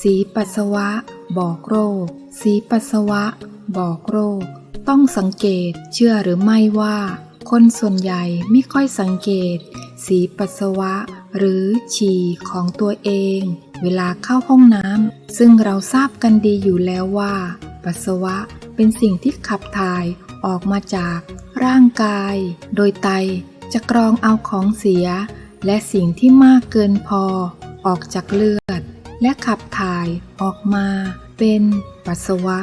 สีปัสสาวะ บอกโรค สีปัสสาวะ บอกโรค ต้องสังเกตเชื่อหรือไม่ว่า คนส่วนใหญ่ไม่ค่อยสังเกต สีปัสสาวะ หรือฉี่ของตัวเอง เวลาเข้าห้องน้ำซึ่งเราทราบกันดีอยู่แล้วว่า ปัสสาวะเป็นสิ่งที่ขับถ่ายออกมาจากร่างกาย โดยไตจะกรองเอาของเสีย และสิ่งที่มากเกินพอ ออกจากเลือด และขับถ่ายออกมา เป็นปัสสาวะ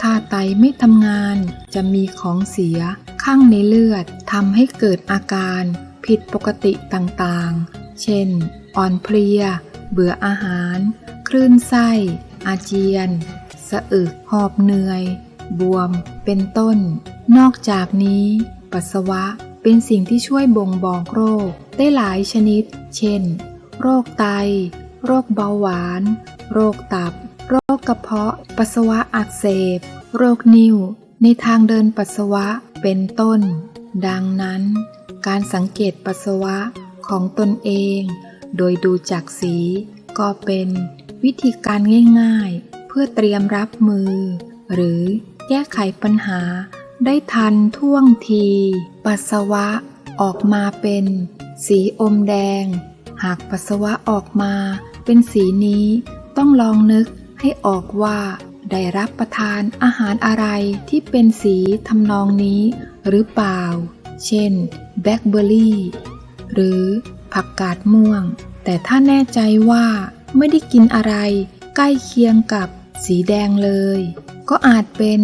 ถ้าไตไม่ทำงาน จะมีของเสียข้างในเลือดทำให้เกิดอาการผิดปกติต่างๆ เช่น อ่อนเพลีย เบื่ออาหาร คลื่นไส้ อาเจียน สะอึก หอบเหนื่อย บวม เป็นต้น นอกจากนี้ ปัสสาวะเป็นสิ่งที่ช่วยบ่งบอกโรคได้หลายชนิด เช่น โรคไต โรคเบาหวาน โรคตับ โรคกระเพาะ ปัสสาวะอักเสบ โรคนิ่ว ในทางเดินปัสสาวะเป็นต้น ดังนั้น การสังเกตปัสสาวะของตนเอง โดยดูจากสี ก็เป็นวิธีการง่ายๆ เพื่อเตรียมรับมือ หรือแก้ไขปัญหาได้ทันท่วงที ปัสสาวะออกมาเป็น สีอมแดง หากปัสสาวะออกมาเป็นสีนี้ ต้องลองนึกให้ออกว่าได้รับประทานอาหารอะไรที่เป็นสีทำนองนี้หรือเปล่า เช่น แบล็คเบอร์รี่ หรือผักกาดม่วง แต่ถ้าแน่ใจว่าไม่ได้กินอะไรใกล้เคียงกับสีแดงเลย ก็อาจเป็น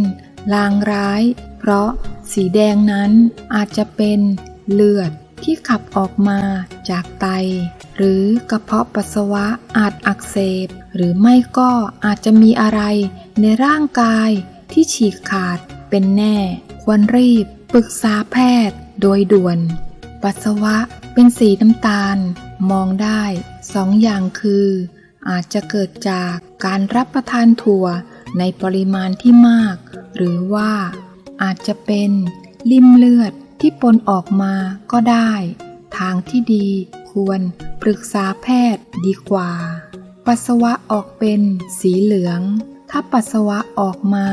ลางร้าย เพราะสีแดงนั้นอาจจะเป็นเลือด ที่ขับออกมาจากไต หรือกระเพาะปัสสาวะอาจอักเสบ หรือไม่ก็อาจจะมีอะไรในร่างกายที่ฉีกขาดเป็นแน่ ควรรีบปรึกษาแพทย์โดยด่วน ปัสสาวะเป็นสีน้ำตาล มองได้สองอย่างคือ อาจจะเกิดจากการรับประทานถั่วในปริมาณที่มาก หรือว่าอาจจะเป็นลิ่มเลือด ที่ปนออกมาก็ได้ ทางที่ดีควรปรึกษาแพทย์ดีกว่า ปัสสาวะออกเป็นสีเหลือง ถ้าปัสสาวะออกมา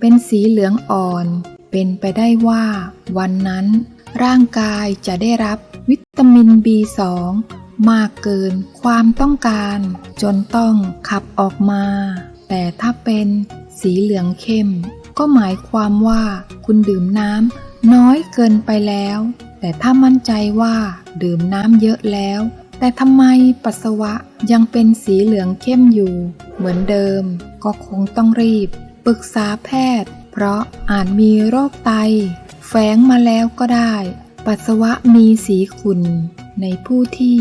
เป็นสีเหลืองอ่อน เป็นไปได้ว่าวันนั้น ร่างกายจะได้รับวิตามิน B2 มากเกินความต้องการ จนต้องขับออกมา แต่ถ้าเป็นสีเหลืองเข้ม ก็หมายความว่าคุณดื่มน้ำ น้อยเกินไปแล้ว แต่ถ้ามั่นใจว่าดื่มน้ำเยอะแล้ว แต่ทำไมปัสสาวะยังเป็นสีเหลืองเข้มอยู่ เหมือนเดิม ก็คงต้องรีบ ปรึกษาแพทย์ เพราะอาจมีโรคไต แฝงมาแล้วก็ได้ ปัสสาวะมีสีขุ่นในผู้ที่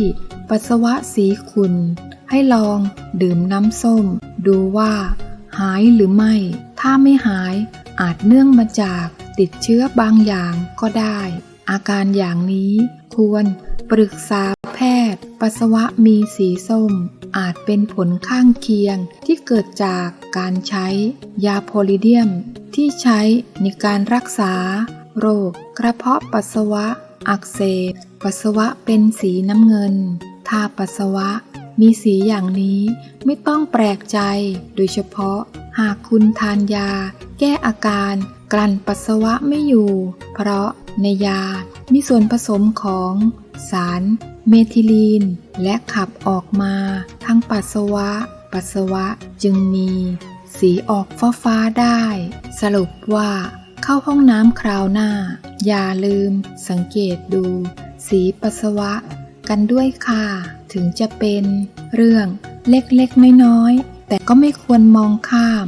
ปัสสาวะสีขุ่นให้ลองดื่มน้ำส้ม ดูว่า หายหรือไม่ ถ้าไม่หายอาจเนื่องมาจาก ติดเชื้อบางอย่างก็ได้ อาการอย่างนี้ควรปรึกษาแพทย์ ปัสสาวะมีสีส้ม อาจเป็นผลข้างเคียงที่เกิดจากการใช้ยาโพลิเดียม ที่ใช้ในการรักษา โรคกระเพาะปัสสาวะ อักเสบปัสสาวะเป็นสีน้ำเงิน ถ้าปัสสาวะมีสีอย่างนี้ไม่ต้องแปลกใจ โดยเฉพาะหากคุณทานยา แก้อาการ กลั่นปัสสาวะไม่อยู่ เพราะในยา มีส่วนผสมของสารเมทิลีน และขับออกมาทั้งปัสสาวะ ปัสสาวะจึงมี สีออกฟ้าฟ้าๆได้ สรุปว่าเข้าห้องน้ำคราวหน้า อย่าลืมสังเกตดู สีปัสสาวะ กันด้วยค่ะ ถึงจะเป็นเรื่องเล็กๆน้อยๆแต่ก็ไม่ควรมองข้าม